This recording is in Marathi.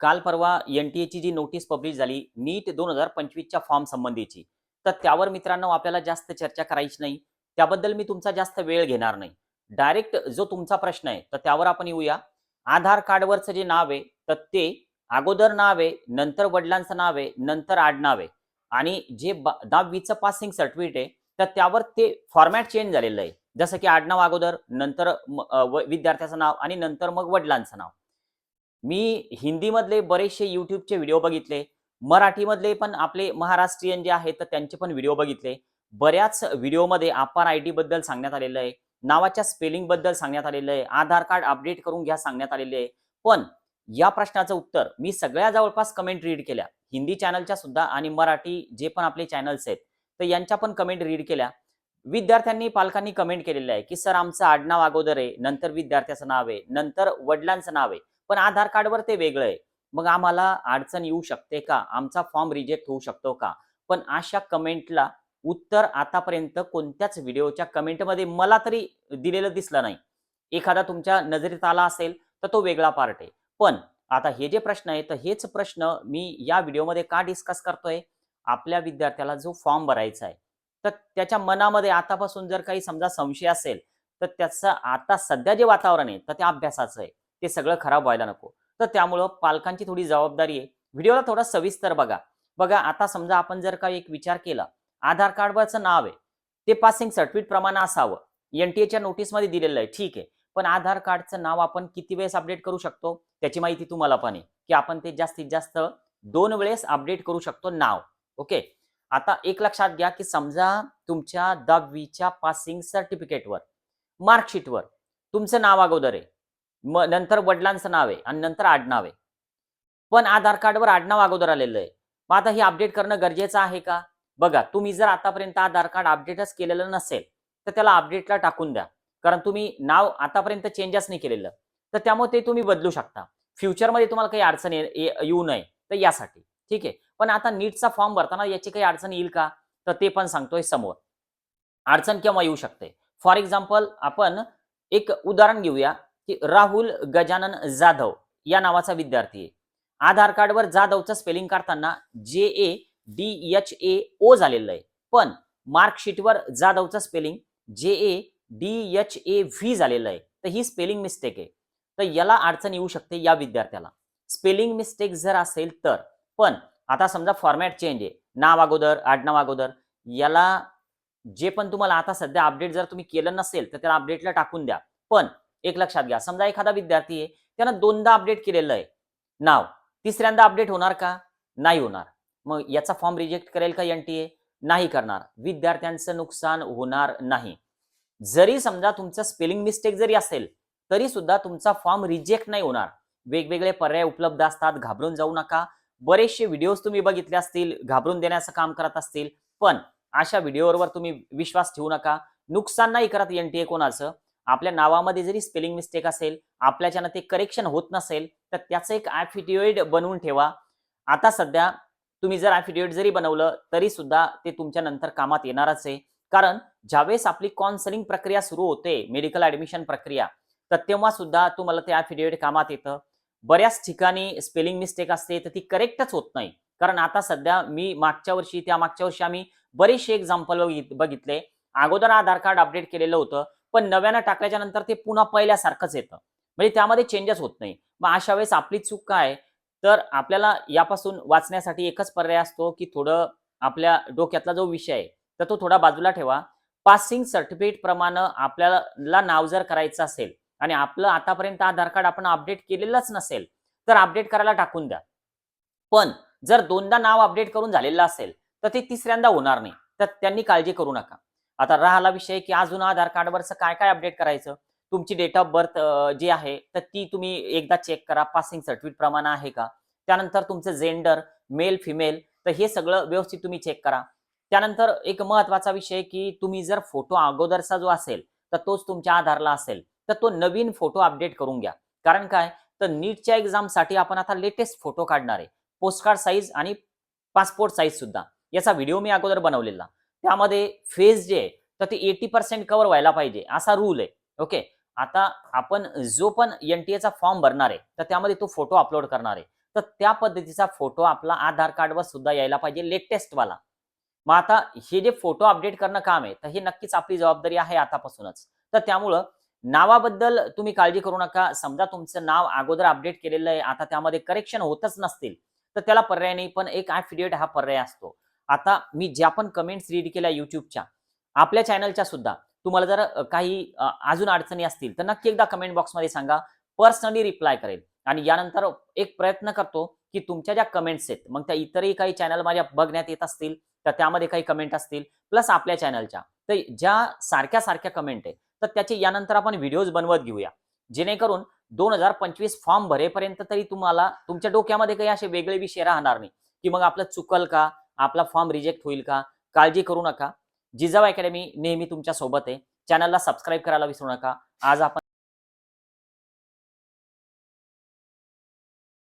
काल परवा N T H G notice publish झाली नीट दोन हजार पंचवीसच्या फॉर्म संबंधीची. तर त्यावर मित्रांनो आपल्याला जास्त चर्चा करायची नाही. त्याबद्दल मी तुमचा जास्त वेळ घेणार नाही. डायरेक्ट जो तुमचा प्रश्न आहे तर त्यावर आपण येऊया. आधार कार्डवरचं जे नाव आहे तर ते अगोदर नाव आहे नंतर वडिलांचं नाव आहे नंतर आडनाव आहे. आणि जे दहावीचं पासिंग सर्टिफिकेट आहे तर त्यावर ते फॉर्मॅट चेंज झालेलं आहे. जसं की आडनाव अगोदर नंतर विद्यार्थ्याचं नाव आणि नंतर मग वडिलांचं नाव. मी हिंदीमधले बरेचसे युट्यूबचे व्हिडिओ बघितले. मराठीमधले पण आपले महाराष्ट्रीयन जे आहेत तर त्यांचे पण व्हिडिओ बघितले. बऱ्याच व्हिडिओमध्ये अपार आय डी बद्दल सांगण्यात आलेलं आहे. नावाच्या स्पेलिंगबद्दल सांगण्यात आलेलं आहे. आधार कार्ड अपडेट करून घ्या सांगण्यात आलेले आहे. पण या प्रश्नाचं उत्तर मी सगळ्या जवळपास कमेंट रीड केल्या. हिंदी चॅनलच्या सुद्धा आणि मराठी जे पण आपले चॅनल्स आहेत तर यांच्या पण कमेंट रीड केल्या. विद्यार्थ्यांनी पालकांनी कमेंट केलेलं आहे की सर आमचं आडनाव अगोदर आहे. नंतर विद्यार्थ्याचं नाव आहे. नंतर वडिलांचं नाव आहे. पण आधार कार्डवर ते वेगळं आहे. मग आम्हाला अडचण येऊ शकते का? आमचा फॉर्म रिजेक्ट होऊ शकतो का? पण अशा कमेंटला उत्तर आतापर्यंत कोणत्याच व्हिडिओच्या कमेंटमध्ये मला तरी दिलेलं दिसलं नाही. एखादा तुमच्या नजरेत आला असेल तर तो वेगळा पार्ट आहे. पण आता हे जे प्रश्न आहे तर हेच प्रश्न मी या व्हिडिओमध्ये का डिस्कस करतोय? आपल्या विद्यार्थ्याला जो फॉर्म भरायचा आहे तर त्याच्या मनामध्ये आतापासून जर काही समजा संशय असेल तर त्याचं आता सध्या जे वातावरण आहे तर ते अभ्यासाचं आहे. ते सगळं खराब व्हायला नको. तर त्यामुळं पालकांची थोडी जबाबदारी आहे. व्हिडिओला थोडा सविस्तर बघा. बघा आता समजा आपण जर का एक विचार केला आधार कार्डवरचं नाव आहे. ते पासिंग सर्टिफिकेट प्रमाणे असावं. एनटीएच्या नोटीसमध्ये दिलेलं आहे. ठीक आहे. पण आधार कार्डचं नाव आपण किती वेळेस अपडेट करू शकतो? त्याची माहिती तुम्हाला पण आहे. की आपण ते जास्तीत जास्त दोन वेळेस अपडेट करू शकतो नाव. ओके? आता एक लक्षात घ्या की समजा तुमच्या दहावीच्या पासिंग सर्टिफिकेटवर मार्कशीटवर तुमचं नाव अगोदर आहे. मग नंतर वडिलांचं नाव आहे आणि नंतर आडनाव आहे. पण आधार कार्डवर आडनाव अगोदर आलेलं आहे. मग आता हे अपडेट करणं गरजेचं आहे का? बघा तुम्ही जर आतापर्यंत आधार कार्ड अपडेटच केलेलं नसेल तर त्याला अपडेटला टाकून द्या. कारण तुम्ही नाव आतापर्यंत चेंजच नाही केलेलं. तर त्यामुळे ते तुम्ही बदलू शकता. फ्युचरमध्ये तुम्हाला काही अडचण येऊ नये. तर यासाठी. ठीक आहे? पण आता नीटचा फॉर्म भरताना याची काही अडचण येईल का? तर ते पण सांगतोय समोर. अडचण केव्हा येऊ शकते. फॉर एक्झाम्पल आपण एक उदाहरण घेऊया. की राहुल गजानन जाधव या नावाचा विद्यार्थी आहे. आधार कार्डवर जाधवचं स्पेलिंग काढताना जे ए डी एच ए ओ झालेलं आहे. पण मार्कशीटवर जाधवचं spelling J A D H A V झालेलं आहे. तर ही स्पेलिंग मिस्टेक आहे. तर याला अडचण येऊ शकते या विद्यार्थ्याला. स्पेलिंग मिस्टेक जर असेल तर पण आता समजा फॉर्मॅट चेंज आहे. नाव अगोदर आडनाव अगोदर याला जे पण तुम्हाला आता सध्या अपडेट जर तुम्ही केलं नसेल तर त्याला अपडेटला टाकून द्या. पण एक लक्षात घ्या. समजा एखादा विद्यार्थी आहे त्यानं दोनदा अपडेट केलेलं आहे. नाव तिसऱ्यांदा अपडेट होणार का? नाही होणार. मग याचा फॉर्म रिजेक्ट करेल का एनटीए नाही करणार. विद्यार्थ्यांचं नुकसान होणार नाही. जरी समजा तुमचं स्पेलिंग मिस्टेक जरी असेल तरी सुद्धा तुमचा फॉर्म रिजेक्ट नाही होणार. वेगवेगळे पर्याय उपलब्ध असतात घाबरून जाऊ नका. बरेचसे व्हिडिओज तुम्ही बघितले असतील घाबरून देण्याचं काम करत असतील. पण अशा व्हिडिओवर तुम्ही विश्वास ठेवू नका. नुकसान नाही करत एनटीए कोणाचं. आपल्या नावामध्ये जरी स्पेलिंग मिस्टेक असेल आपल्याच्यानं ते करेक्शन होत नसेल तर त्याचं एक ॲफिडेविट बनवून ठेवा. आता सध्या तुम्ही जर ॲफिडेविट जरी बनवलं तरी सुद्धा ते तुमच्या नंतर कामात येणारच आहे. कारण ज्यावेळेस आपली कॉन्सलिंग प्रक्रिया सुरू होते मेडिकल ऍडमिशन प्रक्रिया तर तेव्हा सुद्धा तुम्हाला ते ॲफिडेविट कामात येतं. बऱ्याच ठिकाणी स्पेलिंग मिस्टेक असते तर ती करेक्टच होत नाही. कारण आता सध्या मी मागच्या वर्षी त्या मागच्या वर्षी आम्ही बरेचसे एक्झाम्पल बघितले. अगोदर आधार कार्ड अपडेट केलेलं होतं. पण नव्यानं टाकल्याच्या नंतर ते पुन्हा पहिल्यासारखंच येतं. म्हणजे त्यामध्ये चेंजेस होत नाही. मग अशा वेळेस आपली चूक काय? तर आपल्याला यापासून वाचण्यासाठी एकच पर्याय असतो की थोडं आपल्या डोक्यातला जो विषय आहे तर तो थोडा बाजूला ठेवा. पासिंग सर्टिफिकेट प्रमाणे आपल्याला नाव जर करायचं असेल आणि आपलं आतापर्यंत आधार कार्ड आपण अपडेट केलेलंच नसेल तर अपडेट करायला टाकून द्या. पण जर दोनदा नाव अपडेट करून झालेलं असेल तर ते तिसऱ्यांदा होणार नाही. तर त्यांनी काळजी करू नका. आता राहिला विषय की अजून आधार कार्डवरचं काय काय अपडेट करायचं? तुमची डेट ऑफ बर्थ जी आहे तर ती तुम्ही एकदा चेक करा. पासिंग सर्टिफिकेट प्रमाणे आहे का? त्यानंतर तुमचं जेंडर मेल फिमेल तर हे सगळं व्यवस्थित तुम्ही चेक करा. त्यानंतर एक महत्त्वाचा विषय की तुम्ही जर फोटो अगोदरचा जो असेल तर तोच तुमच्या आधारला असेल तर तो नवीन फोटो अपडेट करून घ्या. कारण काय? तर नीटच्या एक्झामसाठी आपण आता लेटेस्ट फोटो काढणार आहे. पोस्टकार्ड साईज आणि पासपोर्ट साईज सुद्धा. याचा व्हिडिओ मी अगोदर बनवलेला. त्यामध्ये फेज जे आहे तर ते एटी पर्सेंट कव्हर व्हायला पाहिजे. असा रूल आहे. ओके आता आपण जो पण एनटीएचा फॉर्म भरणार आहे तर त्यामध्ये तो फोटो अपलोड करणार आहे. तर त्या पद्धतीचा फोटो आपला आधार कार्डवर सुद्धा यायला पाहिजे लेटेस्ट वाला. मग आता हे जे फोटो अपडेट करणं काम आहे तर हे नक्कीच आपली जबाबदारी आहे आतापासूनच. तर त्यामुळं नावाबद्दल तुम्ही काळजी करू नका. समजा तुमचं नाव अगोदर अपडेट केलेलं आहे आता त्यामध्ये करेक्शन होतच नसतील तर त्याला पर्याय नाही. पण एक ऍफिडेविट हा पर्याय असतो. आता मी ज्या पण कमेंट्स रीड केल्या युट्यूबच्या आपल्या चॅनलच्या सुद्धा तुम्हाला जर काही अजून अडचणी असतील तर नक्की एकदा कमेंट बॉक्समध्ये सांगा. पर्सनली रिप्लाय करेल. आणि यानंतर एक प्रयत्न करतो की तुमच्या ज्या कमेंट्स आहेत मग त्या इतरही काही चॅनल माझ्या बघण्यात येत असतील तर त्यामध्ये काही कमेंट असतील प्लस आपल्या चॅनलच्या तर ज्या सारख्या सारख्या कमेंट आहेत तर त्याचे यानंतर आपण व्हिडिओज बनवत घेऊया. जेणेकरून दोन हजार पंचवीस फॉर्म भरेपर्यंत तरी तुम्हाला तुमच्या डोक्यामध्ये काही असे वेगळे विषय राहणार नाही की मग आपलं चुकल का आपला फॉर्म रिजेक्ट होईल का? काळजी करू नका. जिजाऊ अकॅडमी नेहमी तुमच्यासोबत आहे. चॅनलला सबस्क्राईब करायला विसरू नका. आज आपण